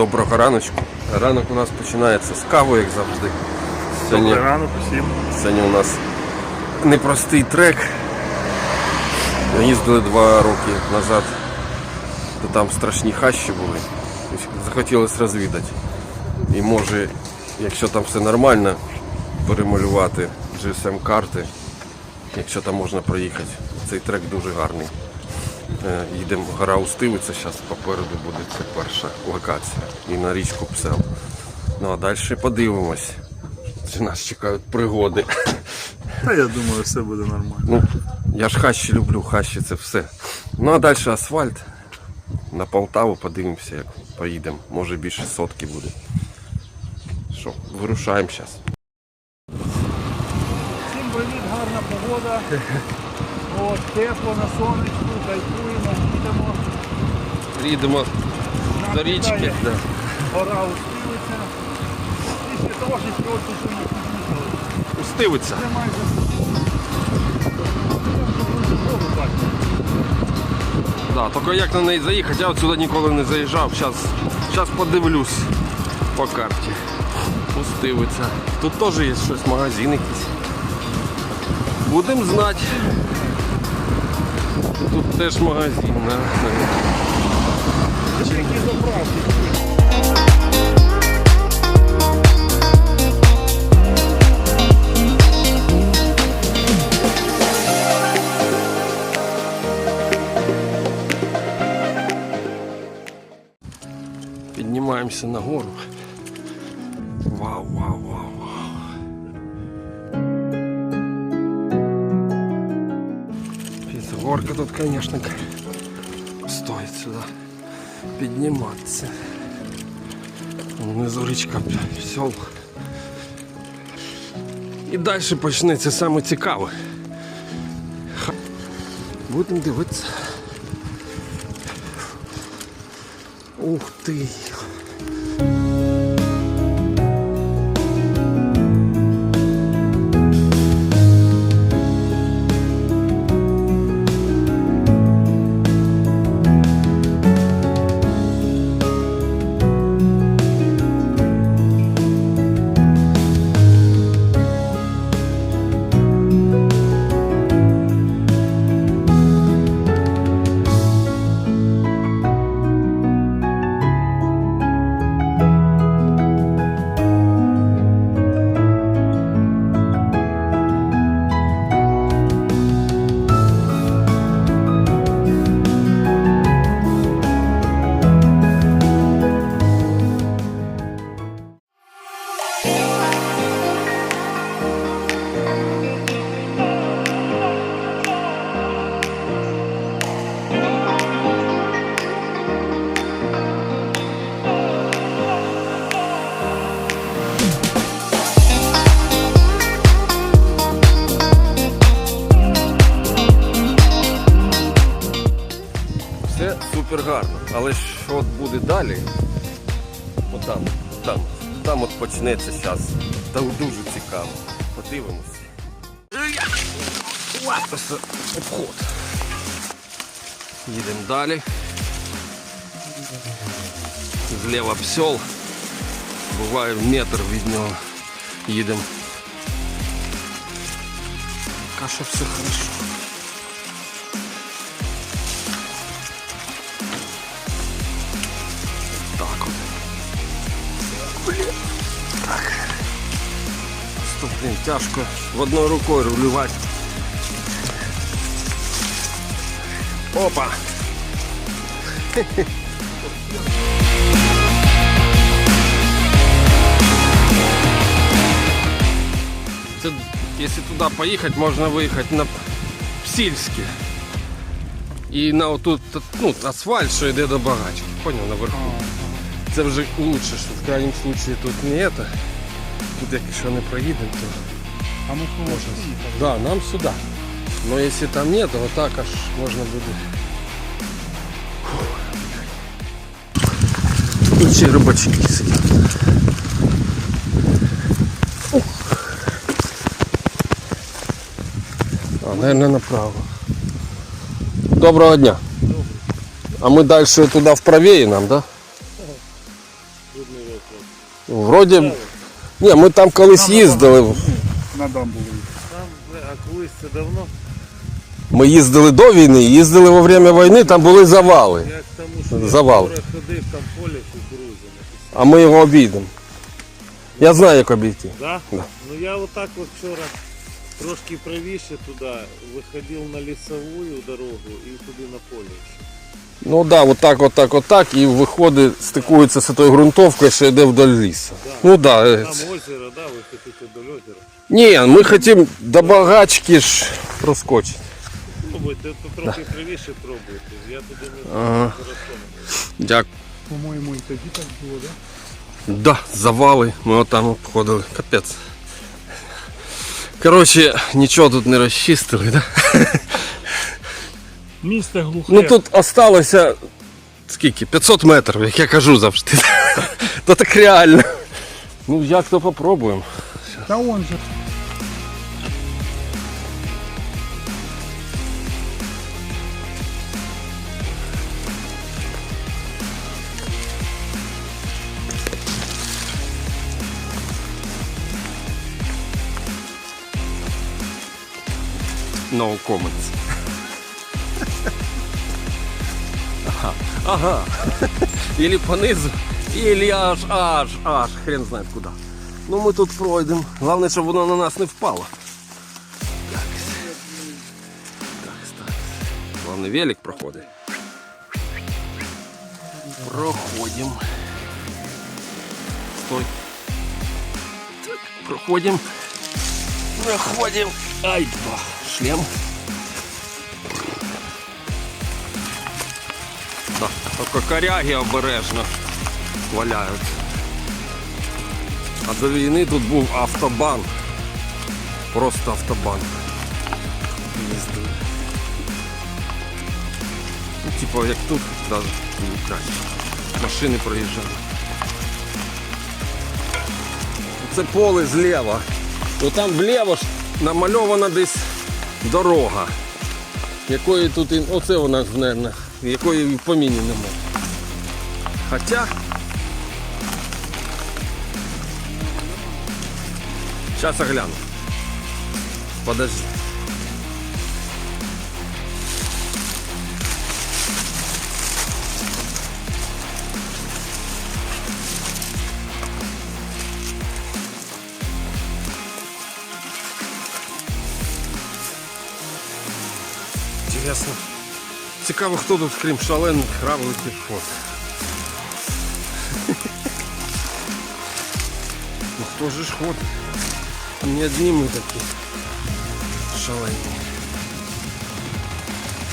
Доброго раночку. Ранок у нас починається з кави, як завжди. Сьогодні, Добрий ранок усім. сьогодні у нас непростий трек. Їздили два роки назад, то там страшні хащі були. Захотілося розвідати. І може, якщо там все нормально, перемалювати GSM-карти, якщо там можна проїхати. Цей трек дуже гарний. Е, Їдемо гора Устивиця, зараз попереду буде це перша локація. І на річку Псел. Ну а далі подивимось. Чи нас чекають пригоди. Та я думаю, все буде нормально. Ну, я ж хащі люблю, хащі це все. Ну а далі асфальт. На Полтаву подивимося, як поїдемо. Може більше сотки буде. Що, вирушаємо зараз. Всім привіт, гарна погода. От, тепло на сонечку, кайфуємо, їдемо. Їдемо до річки. Да. Гора устилиця. І ще трошечки ось тут ми під'їхали. Устивиця. Це майже. Да, тільки як на неї заїхати, я отсюди ніколи не заїжджав. Зараз, зараз подивлюсь по карті. Устивиця. Тут теж є щось, магазин якийсь. Будемо знати. Тут теж магазин. Да. Які заправки. Піднімаємося на Горка тут, звісно, стоїть сюди підніматися. Внизу річка сел. І далі почнеться саме цікаве. Ха- Будемо дивитися. Ух ти. Все супер гарно. Але що от буде далі? Отам, там, там от почнеться зараз. Та дуже цікаво. Подивимось. Це обход. Їдемо далі. Зліва псел. Буває метр від нього. Їдемо. Каша все хорошо. Так. Стоп, блін, тяжко в одною рукою рулювати. Опа! Це, якщо туди поїхати, можна виїхати на Псільське. І на отут ну, асфальт, що йде до багачки. Поняв наверху. Це вже лучше, що в крайнем случае тут не это. Тут якщо не проїдемо, то А ми можемо. да, нам сюди. Но якщо там нет, то отак аж можна буде. Тут ще рибачки сидять. А, наверное, направо. Доброго дня. А ми далі туди вправее нам, да? Вроді. Ні, ми там колись їздили. На дамбу. Там, а колись це давно, Ми їздили до війни, їздили во время війни, там були завали. як тому, що я Завал. вчора ходив, там поле кукурудзи. А ми його обійдемо. Я знаю, як обійти. Да? Да. Ну я отак от вчора трошки правіше туди виходив на лісову дорогу і туди на поле. ще. Ну так, да, отак, отак, отак, і виходить, стикується з тою ґрунтовкою, що йде вдоль лісу. Ну. Да. Там озеро, да, ви хочете до озера. Ні, ми хочемо до багачки ж проскочити. Пробуйте, то трохи правіше пробуйте. Я туди не Ага. Дякую. По-моєму, і тоді так було, так? Да, завали, ми отам обходили. Капець. Коротше, нічого тут не розчистили, да? Місто глухе. Ну тут осталося скільки? 500 метрів, як я кажу завжди. То так реально. Ну як то попробуємо. Та он же. No comments. Ага. Или понизу, или аж, аж, аж. Хрен знает куда. Ну ми тут пройдемо. Головне, щоб воно на нас не впало. Так. Так, так. Головне, велик проходить. Проходим. Стой. Проходим. Проходим. Ай, ба. Шлем. Да, тільки коряги обережно валяють. А до війни тут був автобан. Просто автобан. Ну, типа як тут, навіть не краще. Машини проїжджали. Це поле зліва. Ну там вліво ж намальована десь дорога. Якої тут, оце вона, мабуть, якої і в поміні немає. Хоча. Зараз я гляну. Подожди. Інтересно. Цікаво, хто тут, крім шалених, равликів ходить. Ну хто ж ж ходить? Не одні ми такі шалені.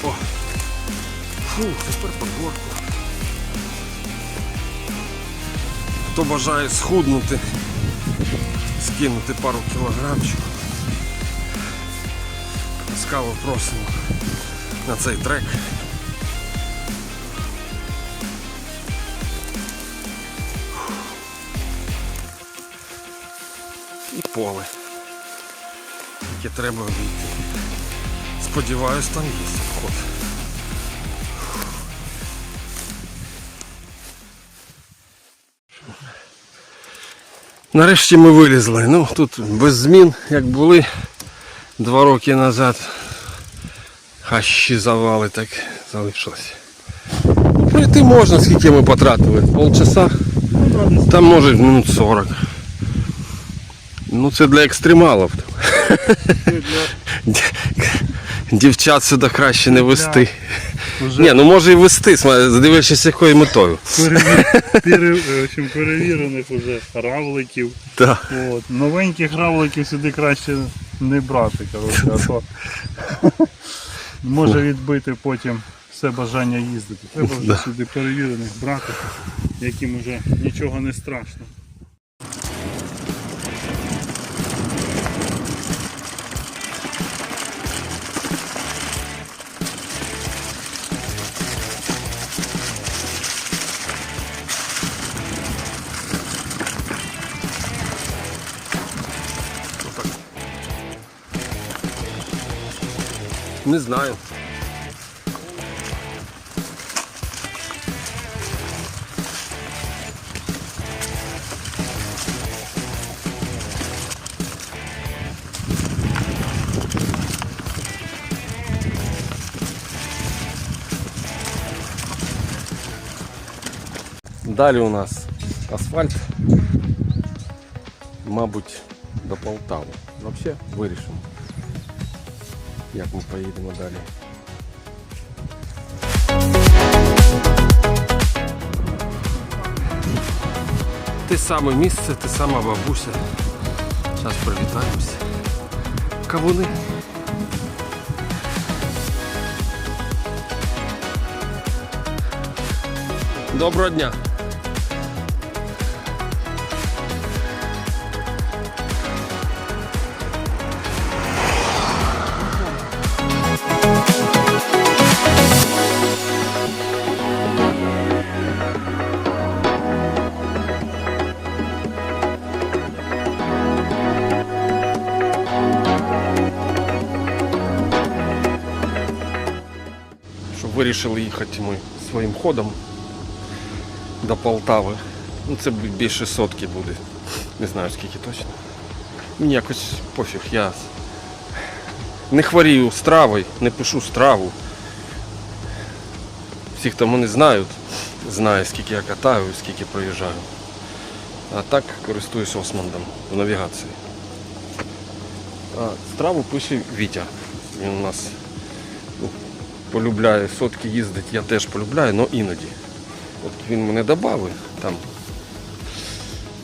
О! Фу, тепер по горку. Хто бажає схуднути, скинути пару кілограмчиків. Ласкаво просимо на цей трек. І поле, яке треба обійти. Сподіваюсь, там є вход. Нарешті ми вилізли. Ну, тут без змін, як були два роки назад. Хащі завали так залишилось. Пройти можна, скільки ми потратили. Полчаса. Там може минут 40. Ну це для екстремалів. Дівчат сюди краще не вести. Вже Ні, ну може і вести, дивлячись якою метою. общем, перевірених уже равликів. Так. От. Новеньких равликів сюди краще не брати, коротше, а то може відбити потім все бажання їздити. Треба вже Да. сюди перевірених брати, яким вже нічого не страшно. Не знаю. Далее у нас асфальт, мабуть, до Полтави. Взагалі вирішимо. Як ми поїдемо далі. Те саме місце, те сама бабуся. Зараз привітаємося. Кавуни. Доброго дня. Вирішили їхати ми своїм ходом до Полтави. Ну це більше сотки буде. Не знаю скільки точно. Мені якось пофіг, я не хворію стравою, не пишу страву. Всі, хто мене знають, знає, скільки я катаю, скільки проїжджаю. А так користуюсь Османдом в навігації. А страву пише Вітя. Він у нас полюбляє сотки їздити, я теж полюбляю, але іноді. От він мене додав, там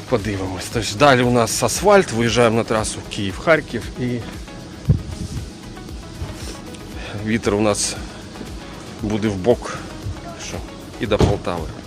подивимось. Тож далі у нас асфальт, виїжджаємо на трасу Київ-Харків і вітер у нас буде в бок і до Полтави.